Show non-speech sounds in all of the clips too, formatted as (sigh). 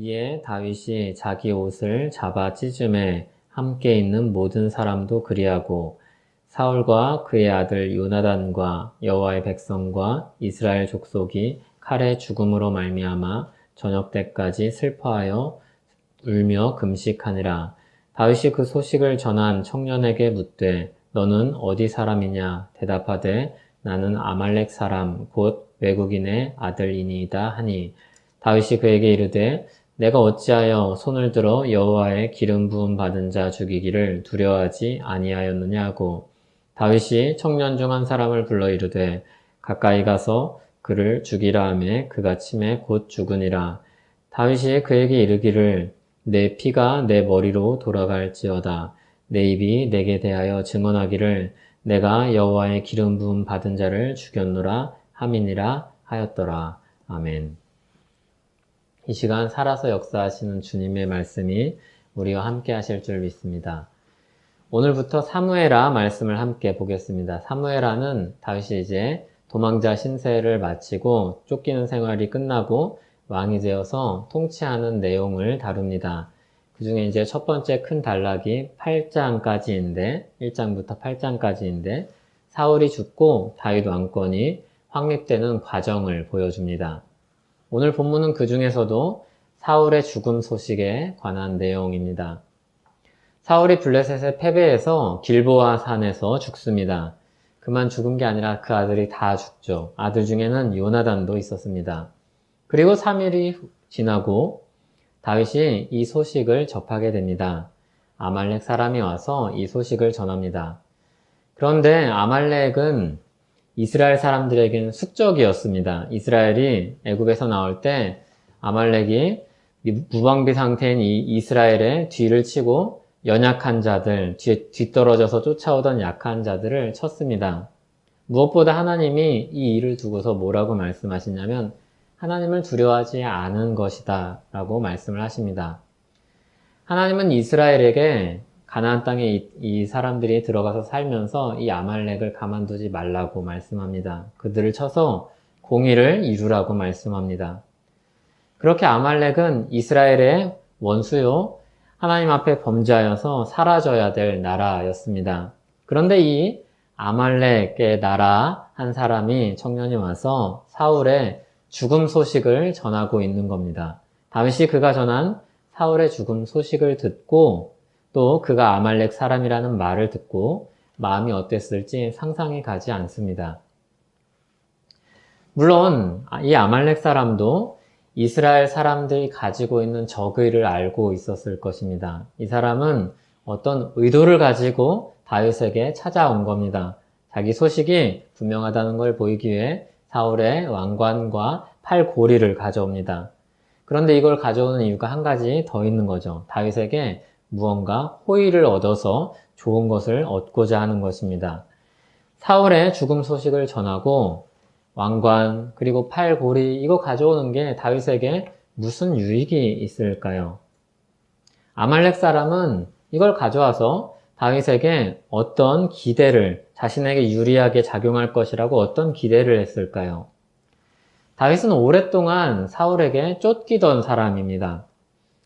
이에 다윗이 자기 옷을 잡아 찢음에 함께 있는 모든 사람도 그리하고 사울과 그의 아들 요나단과 여호와의 백성과 이스라엘 족속이 칼의 죽음으로 말미암아 저녁 때까지 슬퍼하여 울며 금식하니라. 다윗이 그 소식을 전한 청년에게 묻되 너는 어디 사람이냐 대답하되 나는 아말렉 사람 곧 외국인의 아들이니이다 하니 다윗이 그에게 이르되 내가 어찌하여 손을 들어 여호와의 기름 부음 받은 자 죽이기를 두려워하지 아니하였느냐고 다윗이 청년 중 한 사람을 불러 이르되 가까이 가서 그를 죽이라 하매 그가 침에 곧 죽으니라. 다윗이 그에게 이르기를 내 피가 내 머리로 돌아갈지어다. 내 입이 내게 대하여 증언하기를 내가 여호와의 기름 부음 받은 자를 죽였노라 함이니라 하였더라. 아멘. 이 시간 살아서 역사하시는 주님의 말씀이 우리와 함께 하실 줄 믿습니다. 오늘부터 사무에라 말씀을 함께 보겠습니다. 사무에라는 다윗이 이제 도망자 신세를 마치고 쫓기는 생활이 끝나고 왕이 되어서 통치하는 내용을 다룹니다. 그 중에 이제 첫 번째 큰 단락이 8장까지인데, 1장부터 8장까지인데, 사울이 죽고 다윗 왕권이 확립되는 과정을 보여줍니다. 오늘 본문은 그 중에서도 사울의 죽음 소식에 관한 내용입니다. 사울이 블레셋의 패배해서 길보아 산에서 죽습니다. 그만 죽은 게 아니라 그 아들이 다 죽죠. 아들 중에는 요나단도 있었습니다. 그리고 3일이 지나고 다윗이 이 소식을 접하게 됩니다. 아말렉 사람이 와서 이 소식을 전합니다. 그런데 아말렉은 이스라엘 사람들에게는 숙적이었습니다. 이스라엘이 애굽에서 나올 때 아말렉이 무방비 상태인 이 이스라엘의 뒤를 치고 연약한 자들, 뒤, 뒤떨어져서 쫓아오던 약한 자들을 쳤습니다. 무엇보다 하나님이 이 일을 두고서 뭐라고 말씀하시냐면 하나님을 두려워하지 않은 것이다 라고 말씀을 하십니다. 하나님은 이스라엘에게 가나안 땅에 이, 이, 사람들이 들어가서 살면서 이 아말렉을 가만두지 말라고 말씀합니다. 그들을 쳐서 공의를 이루라고 말씀합니다. 그렇게 아말렉은 이스라엘의 원수요 하나님 앞에 범죄하여서 사라져야 될 나라였습니다. 그런데 이 아말렉의 나라 한 사람이 청년이 와서 사울의 죽음 소식을 전하고 있는 겁니다. 다윗이 그가 전한 사울의 죽음 소식을 듣고 또 그가 아말렉 사람이라는 말을 듣고 마음이 어땠을지 상상이 가지 않습니다. 물론 이 아말렉 사람도 이스라엘 사람들이 가지고 있는 적의를 알고 있었을 것입니다. 이 사람은 어떤 의도를 가지고 다윗에게 찾아온 겁니다. 자기 소식이 분명하다는 걸 보이기 위해 사울의 왕관과 팔고리를 가져옵니다. 그런데 이걸 가져오는 이유가 한 가지 더 있는 거죠. 다윗에게 무언가 호의를 얻어서 좋은 것을 얻고자 하는 것입니다. 사울의 죽음 소식을 전하고 왕관 그리고 팔고리 이거 가져오는 게 다윗에게 무슨 유익이 있을까요? 아말렉 사람은 이걸 가져와서 다윗에게 어떤 기대를 자신에게 유리하게 작용할 것이라고 어떤 기대를 했을까요? 다윗은 오랫동안 사울에게 쫓기던 사람입니다.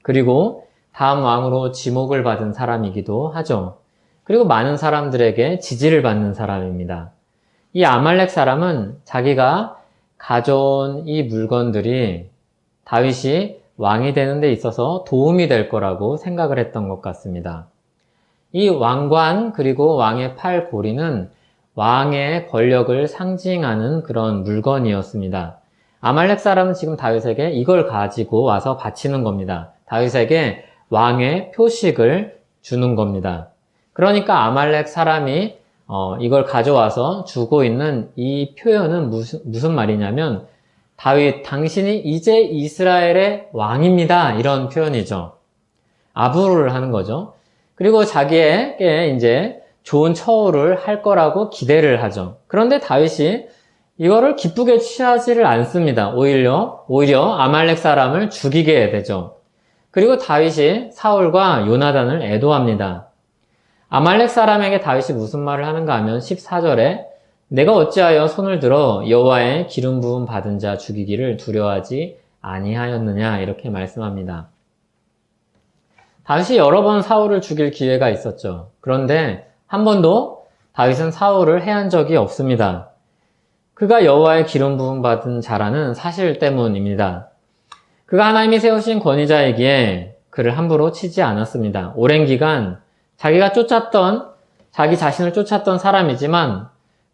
그리고 다음 왕으로 지목을 받은 사람이기도 하죠. 그리고 많은 사람들에게 지지를 받는 사람입니다. 이 아말렉 사람은 자기가 가져온 이 물건들이 다윗이 왕이 되는 데 있어서 도움이 될 거라고 생각을 했던 것 같습니다. 이 왕관 그리고 왕의 팔 고리는 왕의 권력을 상징하는 그런 물건이었습니다. 아말렉 사람은 지금 다윗에게 이걸 가지고 와서 바치는 겁니다. 다윗에게 왕의 표식을 주는 겁니다. 그러니까 아말렉 사람이 어, 이걸 가져와서 주고 있는 이 표현은 무슨, 무슨 말이냐면 다윗 당신이 이제 이스라엘의 왕입니다. 이런 표현이죠. 아부를 하는 거죠. 그리고 자기에게 이제 좋은 처우를 할 거라고 기대를 하죠. 그런데 다윗이 이거를 기쁘게 취하지를 않습니다. 오히려 오히려 아말렉 사람을 죽이게 되죠. 그리고 다윗이 사울과 요나단을 애도합니다. 아말렉 사람에게 다윗이 무슨 말을 하는가 하면 14절에 내가 어찌하여 손을 들어 여호와의 기름 부음 받은 자 죽이기를 두려워하지 아니하였느냐 이렇게 말씀합니다. 다윗이 여러 번 사울을 죽일 기회가 있었죠. 그런데 한 번도 다윗은 사울을 해한 적이 없습니다. 그가 여호와의 기름 부음 받은 자라는 사실 때문입니다. 그가 하나님이 세우신 권위자이기에 그를 함부로 치지 않았습니다. 오랜 기간 자기가 쫓았던 자기 자신을 쫓았던 사람이지만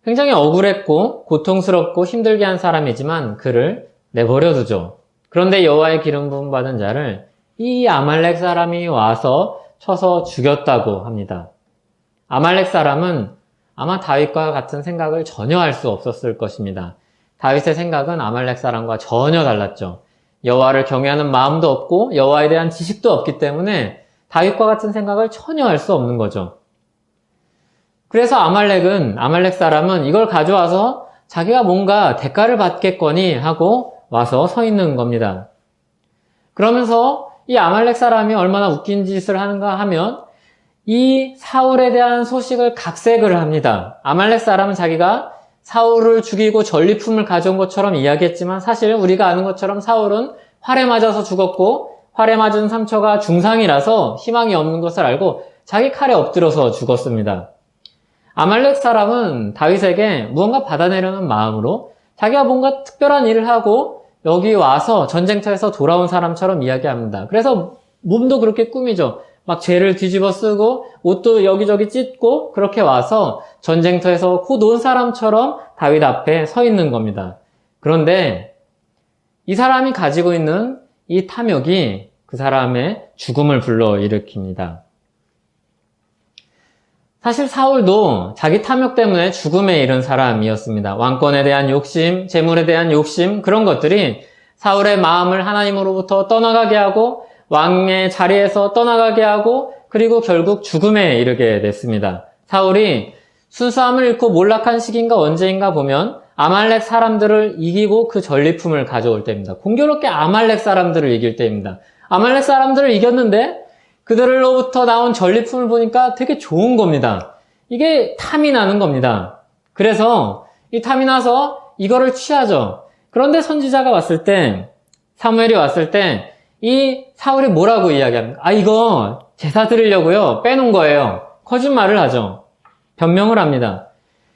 굉장히 억울했고 고통스럽고 힘들게 한 사람이지만 그를 내버려 두죠. 그런데 여호와의 기름 부음 받은 자를 이 아말렉 사람이 와서 쳐서 죽였다고 합니다. 아말렉 사람은 아마 다윗과 같은 생각을 전혀 할 수 없었을 것입니다. 다윗의 생각은 아말렉 사람과 전혀 달랐죠. 여호와를 경외하는 마음도 없고 여호와에 대한 지식도 없기 때문에 다윗과 같은 생각을 전혀 할 수 없는 거죠. 그래서 아말렉은 아말렉 사람은 이걸 가져와서 자기가 뭔가 대가를 받겠거니 하고 와서 서 있는 겁니다. 그러면서 이 아말렉 사람이 얼마나 웃긴 짓을 하는가 하면 이 사울에 대한 소식을 각색을 합니다. 아말렉 사람은 자기가 사울을 죽이고 전리품을 가져온 것처럼 이야기했지만 사실 우리가 아는 것처럼 사울은 활에 맞아서 죽었고 활에 맞은 상처가 중상이라서 희망이 없는 것을 알고 자기 칼에 엎드려서 죽었습니다. 아말렉 사람은 다윗에게 무언가 받아내려는 마음으로 자기가 뭔가 특별한 일을 하고 여기 와서 전쟁터에서 돌아온 사람처럼 이야기합니다. 그래서 몸도 그렇게 꾸미죠. 막 죄를 뒤집어 쓰고 옷도 여기저기 찢고 그렇게 와서 전쟁터에서 곧온 사람처럼 다윗 앞에 서 있는 겁니다. 그런데 이 사람이 가지고 있는 이 탐욕이 그 사람의 죽음을 불러일으킵니다. 사실 사울도 자기 탐욕 때문에 죽음에 이른 사람이었습니다. 왕권에 대한 욕심, 재물에 대한 욕심, 그런 것들이 사울의 마음을 하나님으로부터 떠나가게 하고 왕의 자리에서 떠나가게 하고 그리고 결국 죽음에 이르게 됐습니다. 사울이 순수함을 잃고 몰락한 시기인가 언제인가 보면 아말렉 사람들을 이기고 그 전리품을 가져올 때입니다. 공교롭게 아말렉 사람들을 이길 때입니다. 아말렉 사람들을 이겼는데 그들로부터 나온 전리품을 보니까 되게 좋은 겁니다. 이게 탐이 나는 겁니다. 그래서 이 탐이 나서 이거를 취하죠. 그런데 선지자가 왔을 때, 사무엘이 왔을 때, 이 사울이 뭐라고 이야기합니까? 아, 이거 제사 드리려고요. 빼놓은 거예요. 거짓말을 하죠. 변명을 합니다.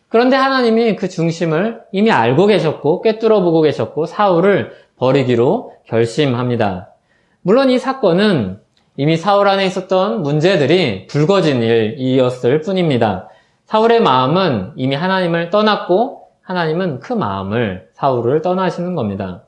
그런데 하나님이 그 중심을 이미 알고 계셨고, 꿰뚫어 보고 계셨고, 사울을 버리기로 결심합니다. 물론 이 사건은 이미 사울 안에 있었던 문제들이 불거진 일이었을 뿐입니다. 사울의 마음은 이미 하나님을 떠났고 하나님은 그 마음을 사울을 떠나시는 겁니다.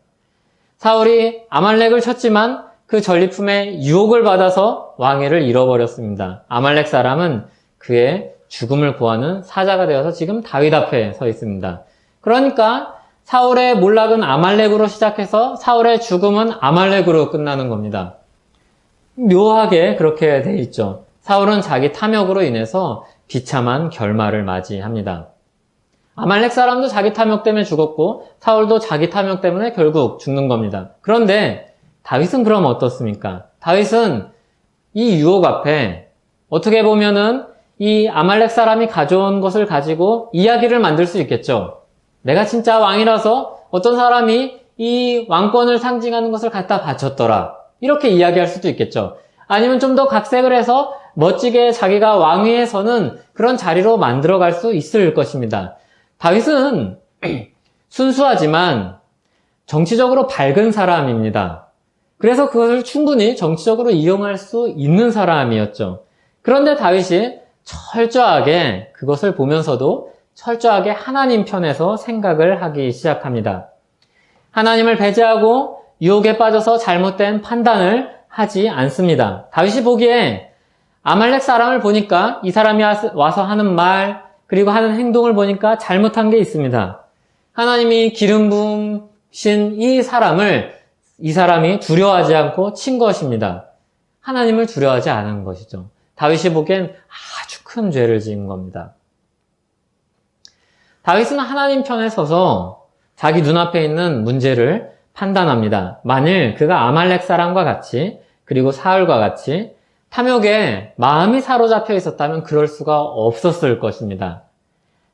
사울이 아말렉을 쳤지만 그 전리품에 유혹을 받아서 왕위를 잃어버렸습니다. 아말렉 사람은 그의 죽음을 구하는 사자가 되어서 지금 다윗 앞에 서 있습니다. 그러니까 사울의 몰락은 아말렉으로 시작해서 사울의 죽음은 아말렉으로 끝나는 겁니다. 묘하게 그렇게 돼 있죠. 사울은 자기 탐욕으로 인해서 비참한 결말을 맞이합니다. 아말렉 사람도 자기 탐욕 때문에 죽었고 사울도 자기 탐욕 때문에 결국 죽는 겁니다. 그런데 다윗은 그럼 어떻습니까? 다윗은 이 유혹 앞에 어떻게 보면은 이 아말렉 사람이 가져온 것을 가지고 이야기를 만들 수 있겠죠. 내가 진짜 왕이라서 어떤 사람이 이 왕권을 상징하는 것을 갖다 바쳤더라. 이렇게 이야기할 수도 있겠죠. 아니면 좀 더 각색을 해서 멋지게 자기가 왕위에 서는 그런 자리로 만들어갈 수 있을 것입니다. 다윗은 순수하지만 정치적으로 밝은 사람입니다. 그래서 그것을 충분히 정치적으로 이용할 수 있는 사람이었죠. 그런데 다윗이 철저하게 그것을 보면서도 철저하게 하나님 편에서 생각을 하기 시작합니다. 하나님을 배제하고 유혹에 빠져서 잘못된 판단을 하지 않습니다. 다윗이 보기에 아말렉 사람을 보니까 이 사람이 와서 하는 말 그리고 하는 행동을 보니까 잘못한 게 있습니다. 하나님이 기름 부으신 이 사람을 이 사람이 두려워하지 않고 친 것입니다. 하나님을 두려워하지 않은 것이죠. 다윗이 보기엔 아주 큰 죄를 지은 겁니다. 다윗은 하나님 편에 서서 자기 눈앞에 있는 문제를 판단합니다. 만일 그가 아말렉 사람과 같이 그리고 사울과 같이 탐욕에 마음이 사로잡혀 있었다면 그럴 수가 없었을 것입니다.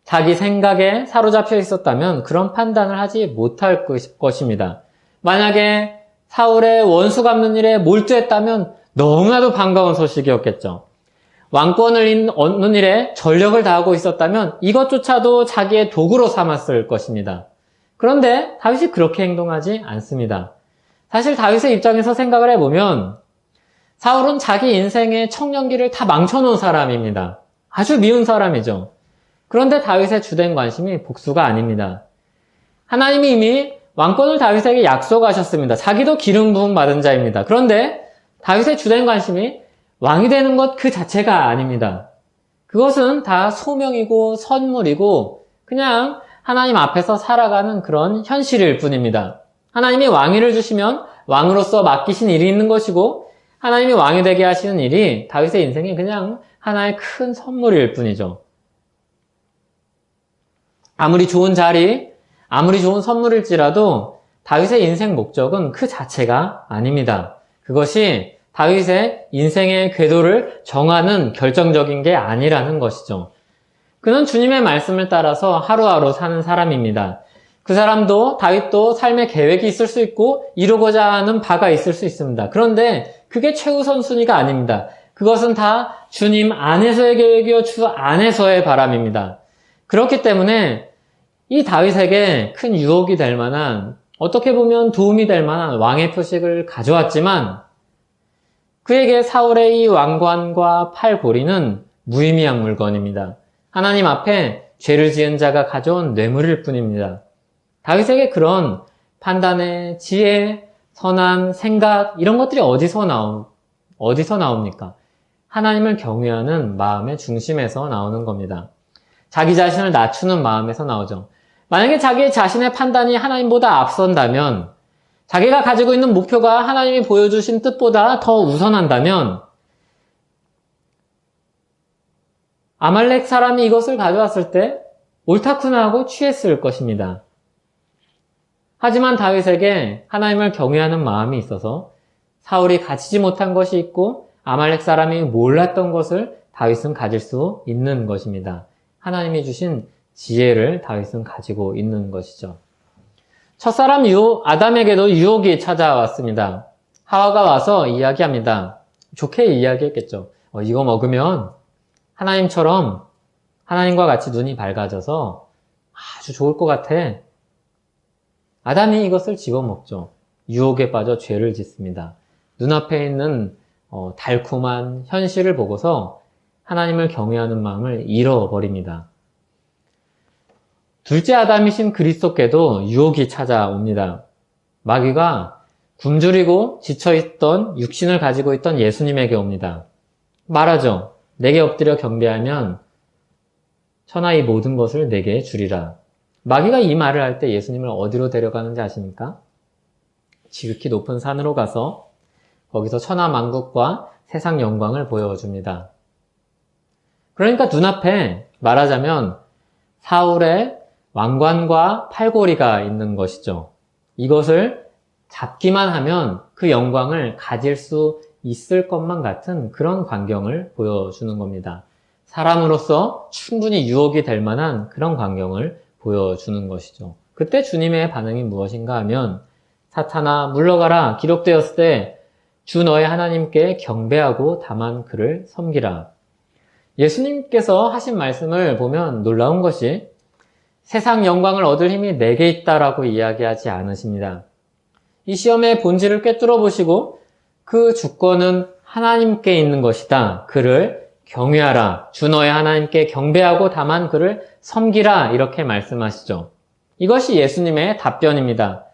자기 생각에 사로잡혀 있었다면 그런 판단을 하지 못할 것입니다. 만약에 사울의 원수 갚는 일에 몰두했다면 너무나도 반가운 소식이었겠죠. 왕권을 얻는 일에 전력을 다하고 있었다면 이것조차도 자기의 도구로 삼았을 것입니다. 그런데 다윗이 그렇게 행동하지 않습니다. 사실 다윗의 입장에서 생각을 해보면 사울은 자기 인생의 청년기를 다 망쳐놓은 사람입니다. 아주 미운 사람이죠. 그런데 다윗의 주된 관심이 복수가 아닙니다. 하나님이 이미 왕권을 다윗에게 약속하셨습니다. 자기도 기름 부음 받은 자입니다. 그런데 다윗의 주된 관심이 왕이 되는 것 그 자체가 아닙니다. 그것은 다 소명이고 선물이고 그냥 하나님 앞에서 살아가는 그런 현실일 뿐입니다. 하나님이 왕위를 주시면 왕으로서 맡기신 일이 있는 것이고 하나님이 왕이 되게 하시는 일이 다윗의 인생이 그냥 하나의 큰 선물일 뿐이죠. 아무리 좋은 자리, 아무리 좋은 선물일지라도 다윗의 인생 목적은 그 자체가 아닙니다. 그것이 다윗의 인생의 궤도를 정하는 결정적인 게 아니라는 것이죠. 그는 주님의 말씀을 따라서 하루하루 사는 사람입니다. 그 사람도 다윗도 삶의 계획이 있을 수 있고 이루고자 하는 바가 있을 수 있습니다. 그런데 그게 최우선 순위가 아닙니다. 그것은 다 주님 안에서의 계획이요 주 안에서의 바람입니다. 그렇기 때문에 이 다윗에게 큰 유혹이 될 만한 어떻게 보면 도움이 될 만한 왕의 표식을 가져왔지만 그에게 사울의 이 왕관과 팔고리는 무의미한 물건입니다. 하나님 앞에 죄를 지은 자가 가져온 뇌물일 뿐입니다. 다윗에게 그런 판단의 지혜, 선한 생각 이런 것들이 어디서 나오 어디서 나옵니까? 하나님을 경외하는 마음의 중심에서 나오는 겁니다. 자기 자신을 낮추는 마음에서 나오죠. 만약에 자기 자신의 판단이 하나님보다 앞선다면 자기가 가지고 있는 목표가 하나님이 보여주신 뜻보다 더 우선한다면 아말렉 사람이 이것을 가져왔을 때 옳다구나 하고 취했을 것입니다. 하지만 다윗에게 하나님을 경외하는 마음이 있어서 사울이 가지지 못한 것이 있고 아말렉 사람이 몰랐던 것을 다윗은 가질 수 있는 것입니다. 하나님이 주신 지혜를 다윗은 가지고 있는 것이죠. 첫사람 유, 아담에게도 유혹이 찾아왔습니다. 하와가 와서 이야기합니다. 좋게 이야기했겠죠. 어, 이거 먹으면 하나님처럼 하나님과 같이 눈이 밝아져서 아주 좋을 것 같아. 아담이 이것을 집어먹죠. 유혹에 빠져 죄를 짓습니다. 눈앞에 있는 어, 달콤한 현실을 보고서 하나님을 경외하는 마음을 잃어버립니다. 둘째 아담이신 그리스도께도 유혹이 찾아옵니다. 마귀가 굶주리고 지쳐있던 육신을 가지고 있던 예수님에게 옵니다. 말하죠. 내게 엎드려 경배하면 천하 의 모든 것을 내게 주리라. 마귀가 이 말을 할 때 예수님을 어디로 데려가는지 아십니까? 지극히 높은 산으로 가서 거기서 천하 만국과 세상 영광을 보여줍니다. 그러니까 눈앞에 말하자면 사울의 왕관과 팔고리가 있는 것이죠. 이것을 잡기만 하면 그 영광을 가질 수 있을 것만 같은 그런 광경을 보여주는 겁니다. 사람으로서 충분히 유혹이 될 만한 그런 광경을 보여주는 것이죠. 그때 주님의 반응이 무엇인가 하면 사탄아 물러가라 기록되었을 때 주 너의 하나님께 경배하고 다만 그를 섬기라. 예수님께서 하신 말씀을 보면 놀라운 것이 세상 영광을 얻을 힘이 내게 있다라고 이야기하지 않으십니다. 이 시험의 본질을 꿰뚫어 보시고 그 주권은 하나님께 있는 것이다. 그를 경외하라. 주 너의 하나님께 경배하고 다만 그를 섬기라. 이렇게 말씀하시죠. 이것이 예수님의 답변입니다.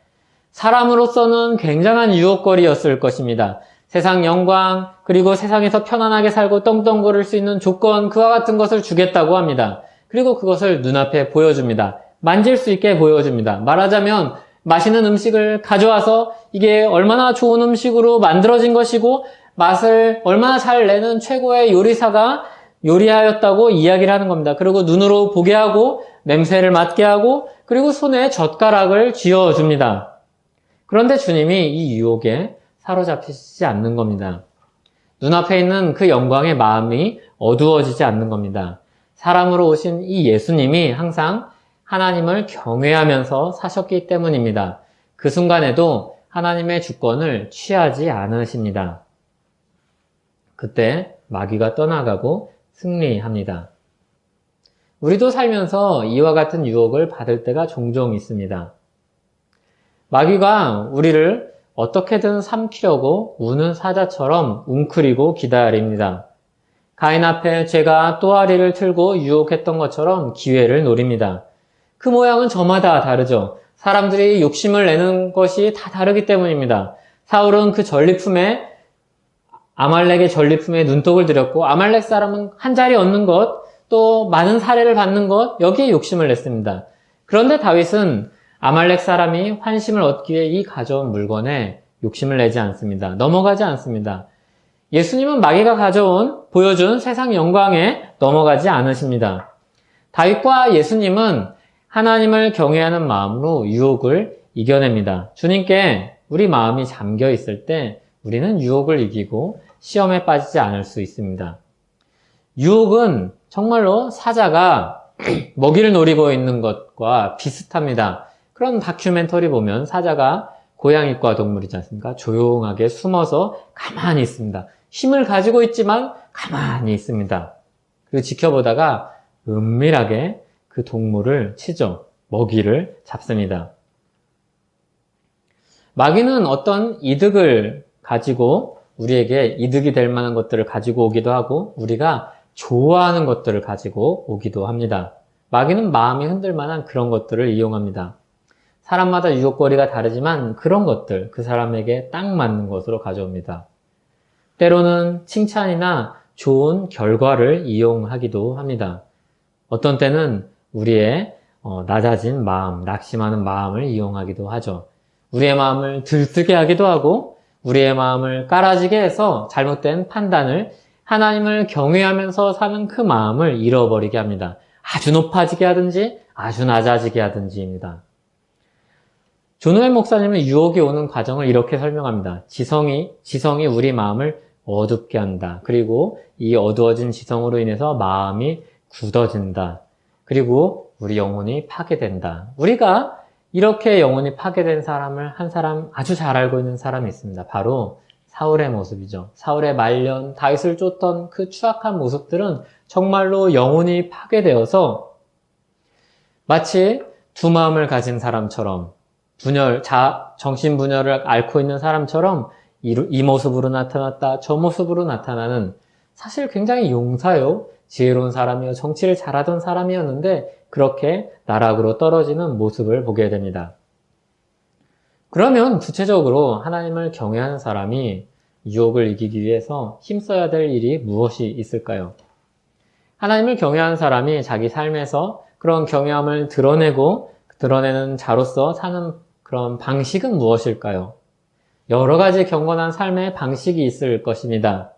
사람으로서는 굉장한 유혹거리였을 것입니다. 세상 영광, 그리고 세상에서 편안하게 살고 떵떵 거릴 수 있는 조건, 그와 같은 것을 주겠다고 합니다. 그리고 그것을 눈앞에 보여줍니다. 만질 수 있게 보여줍니다. 말하자면 맛있는 음식을 가져와서 이게 얼마나 좋은 음식으로 만들어진 것이고 맛을 얼마나 잘 내는 최고의 요리사가 요리하였다고 이야기를 하는 겁니다. 그리고 눈으로 보게 하고 냄새를 맡게 하고 그리고 손에 젓가락을 쥐어 줍니다. 그런데 주님이 이 유혹에 사로잡히지 않는 겁니다. 눈앞에 있는 그 영광의 마음이 어두워지지 않는 겁니다. 사람으로 오신 이 예수님이 항상 하나님을 경외하면서 사셨기 때문입니다. 그 순간에도 하나님의 주권을 취하지 않으십니다. 그때 마귀가 떠나가고 승리합니다. 우리도 살면서 이와 같은 유혹을 받을 때가 종종 있습니다. 마귀가 우리를 어떻게든 삼키려고 우는 사자처럼 웅크리고 기다립니다. 가인 앞에 죄가 또아리를 틀고 유혹했던 것처럼 기회를 노립니다. 그 모양은 저마다 다르죠. 사람들이 욕심을 내는 것이 다 다르기 때문입니다. 사울은 그 전리품에 아말렉의 전리품에 눈독을 들였고 아말렉 사람은 한 자리 얻는 것, 또 많은 사례를 받는 것 여기에 욕심을 냈습니다. 그런데 다윗은 아말렉 사람이 환심을 얻기 위해 이 가져온 물건에 욕심을 내지 않습니다. 넘어가지 않습니다. 예수님은 마귀가 가져온 보여준 세상 영광에 넘어가지 않으십니다. 다윗과 예수님은 하나님을 경외하는 마음으로 유혹을 이겨냅니다. 주님께 우리 마음이 잠겨 있을 때 우리는 유혹을 이기고 시험에 빠지지 않을 수 있습니다. 유혹은 정말로 사자가 (clears throat) 먹이를 노리고 있는 것과 비슷합니다. 그런 다큐멘터리 보면 사자가 고양이과 동물이지 않습니까? 조용하게 숨어서 가만히 있습니다. 힘을 가지고 있지만 가만히 있습니다. 그리고 지켜보다가 은밀하게 그 동물을 치죠. 먹이를 잡습니다. 마귀는 어떤 이득을 가지고 우리에게 이득이 될 만한 것들을 가지고 오기도 하고 우리가 좋아하는 것들을 가지고 오기도 합니다. 마귀는 마음이 흔들 만한 그런 것들을 이용합니다. 사람마다 유혹거리가 다르지만 그런 것들 그 사람에게 딱 맞는 것으로 가져옵니다. 때로는 칭찬이나 좋은 결과를 이용하기도 합니다. 어떤 때는 우리의 어, 낮아진 마음, 낙심하는 마음을 이용하기도 하죠. 우리의 마음을 들뜨게 하기도 하고 우리의 마음을 깔아지게 해서 잘못된 판단을 하나님을 경외하면서 사는 그 마음을 잃어버리게 합니다. 아주 높아지게 하든지 아주 낮아지게 하든지입니다. 조노엘 목사님은 유혹이 오는 과정을 이렇게 설명합니다. 지성이, 지성이 우리 마음을 어둡게 한다. 그리고 이 어두워진 지성으로 인해서 마음이 굳어진다. 그리고 우리 영혼이 파괴된다. 우리가 이렇게 영혼이 파괴된 사람을 한 사람 아주 잘 알고 있는 사람이 있습니다. 바로 사울의 모습이죠. 사울의 말년, 다윗을 쫓던 그 추악한 모습들은 정말로 영혼이 파괴되어서 마치 두 마음을 가진 사람처럼 분열, 자, 정신 분열을 앓고 있는 사람처럼 이, 이 모습으로 나타났다, 저 모습으로 나타나는 사실 굉장히 용사요, 지혜로운 사람이요, 정치를 잘하던 사람이었는데 그렇게 나락으로 떨어지는 모습을 보게 됩니다. 그러면 구체적으로 하나님을 경외하는 사람이 유혹을 이기기 위해서 힘써야 될 일이 무엇이 있을까요? 하나님을 경외하는 사람이 자기 삶에서 그런 경외함을 드러내고 드러내는 자로서 사는 그런 방식은 무엇일까요? 여러 가지 경건한 삶의 방식이 있을 것입니다.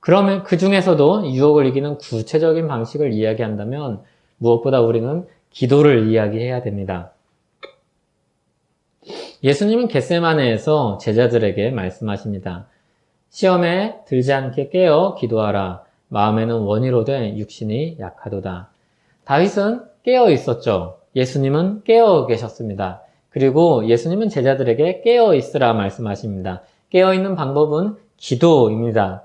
그러면 그 중에서도 유혹을 이기는 구체적인 방식을 이야기한다면 무엇보다 우리는 기도를 이야기해야 됩니다. 예수님은 겟세마네에서 제자들에게 말씀하십니다. 시험에 들지 않게 깨어 기도하라. 마음에는 원이로 된 육신이 약하도다. 다윗은 깨어 있었죠. 예수님은 깨어 계셨습니다. 그리고 예수님은 제자들에게 깨어 있으라 말씀하십니다. 깨어 있는 방법은 기도입니다.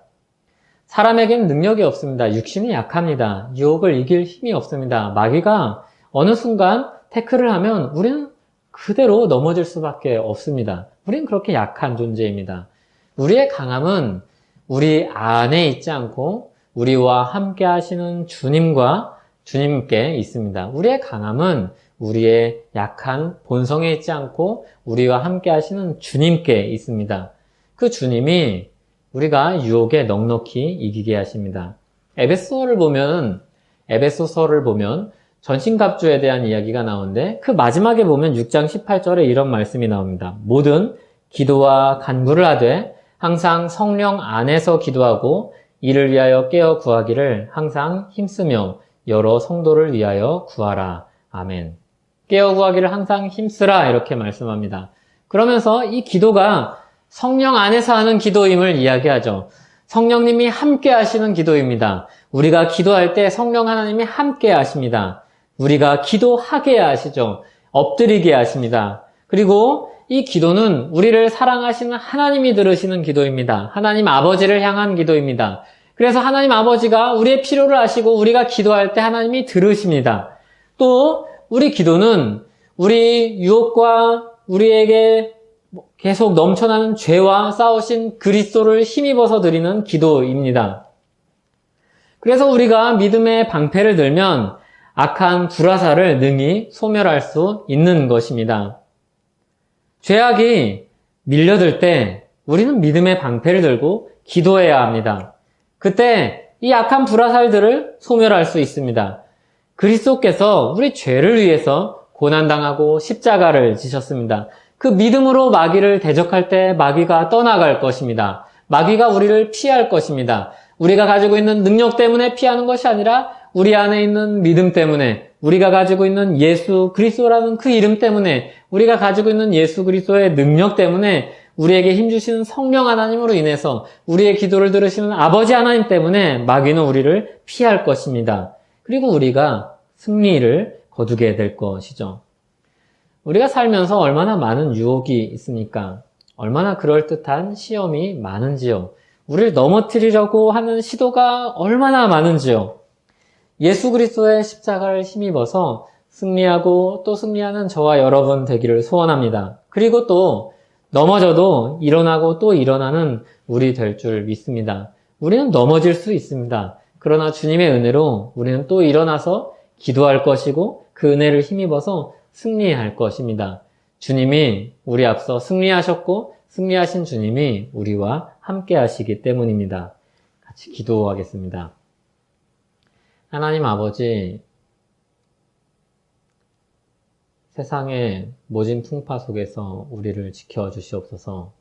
사람에겐 능력이 없습니다. 육신이 약합니다. 유혹을 이길 힘이 없습니다. 마귀가 어느 순간 태클을 하면 우리는 그대로 넘어질 수밖에 없습니다. 우리는 그렇게 약한 존재입니다. 우리의 강함은 우리 안에 있지 않고 우리와 함께 하시는 주님과 주님께 있습니다. 우리의 강함은 우리의 약한 본성에 있지 않고 우리와 함께 하시는 주님께 있습니다. 그 주님이 우리가 유혹에 넉넉히 이기게 하십니다. 에베소를 보면 에베소서를 보면 전신갑주에 대한 이야기가 나오는데 그 마지막에 보면 6장 18절에 이런 말씀이 나옵니다. 모든 기도와 간구를 하되 항상 성령 안에서 기도하고 이를 위하여 깨어 구하기를 항상 힘쓰며 여러 성도를 위하여 구하라. 아멘. 깨어 구하기를 항상 힘쓰라 이렇게 말씀합니다. 그러면서 이 기도가 성령 안에서 하는 기도임을 이야기하죠. 성령님이 함께 하시는 기도입니다. 우리가 기도할 때 성령 하나님이 함께 하십니다. 우리가 기도하게 하시죠. 엎드리게 하십니다. 그리고 이 기도는 우리를 사랑하시는 하나님이 들으시는 기도입니다. 하나님 아버지를 향한 기도입니다. 그래서 하나님 아버지가 우리의 필요를 아시고 우리가 기도할 때 하나님이 들으십니다. 또 우리 기도는 우리 유혹과 우리에게 계속 넘쳐나는 죄와 싸우신 그리스도를 힘입어서 드리는 기도입니다. 그래서 우리가 믿음의 방패를 들면 악한 불화사를 능히 소멸할 수 있는 것입니다. 죄악이 밀려들 때 우리는 믿음의 방패를 들고 기도해야 합니다. 그때 이 악한 불화살들을 소멸할 수 있습니다. 그리스도께서 우리 죄를 위해서 고난당하고 십자가를 지셨습니다. 그 믿음으로 마귀를 대적할 때 마귀가 떠나갈 것입니다. 마귀가 우리를 피할 것입니다. 우리가 가지고 있는 능력 때문에 피하는 것이 아니라 우리 안에 있는 믿음 때문에 우리가 가지고 있는 예수 그리스도라는 그 이름 때문에 우리가 가지고 있는 예수 그리스도의 능력 때문에 우리에게 힘주시는 성령 하나님으로 인해서 우리의 기도를 들으시는 아버지 하나님 때문에 마귀는 우리를 피할 것입니다. 그리고 우리가 승리를 거두게 될 것이죠. 우리가 살면서 얼마나 많은 유혹이 있습니까? 얼마나 그럴듯한 시험이 많은지요. 우리를 넘어뜨리려고 하는 시도가 얼마나 많은지요. 예수 그리스도의 십자가를 힘입어서 승리하고 또 승리하는 저와 여러분 되기를 소원합니다. 그리고 또 넘어져도 일어나고 또 일어나는 우리 될 줄 믿습니다. 우리는 넘어질 수 있습니다. 그러나 주님의 은혜로 우리는 또 일어나서 기도할 것이고 그 은혜를 힘입어서 승리할 것입니다. 주님이 우리 앞서 승리하셨고 승리하신 주님이 우리와 함께 하시기 때문입니다. 같이 기도하겠습니다. 하나님 아버지, 세상의 모진 풍파 속에서 우리를 지켜 주시옵소서,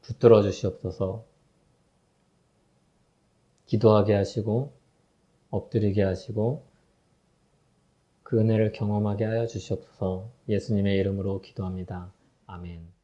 붙들어 주시옵소서, 기도하게 하시고, 엎드리게 하시고, 그 은혜를 경험하게 하여 주시옵소서, 예수님의 이름으로 기도합니다. 아멘.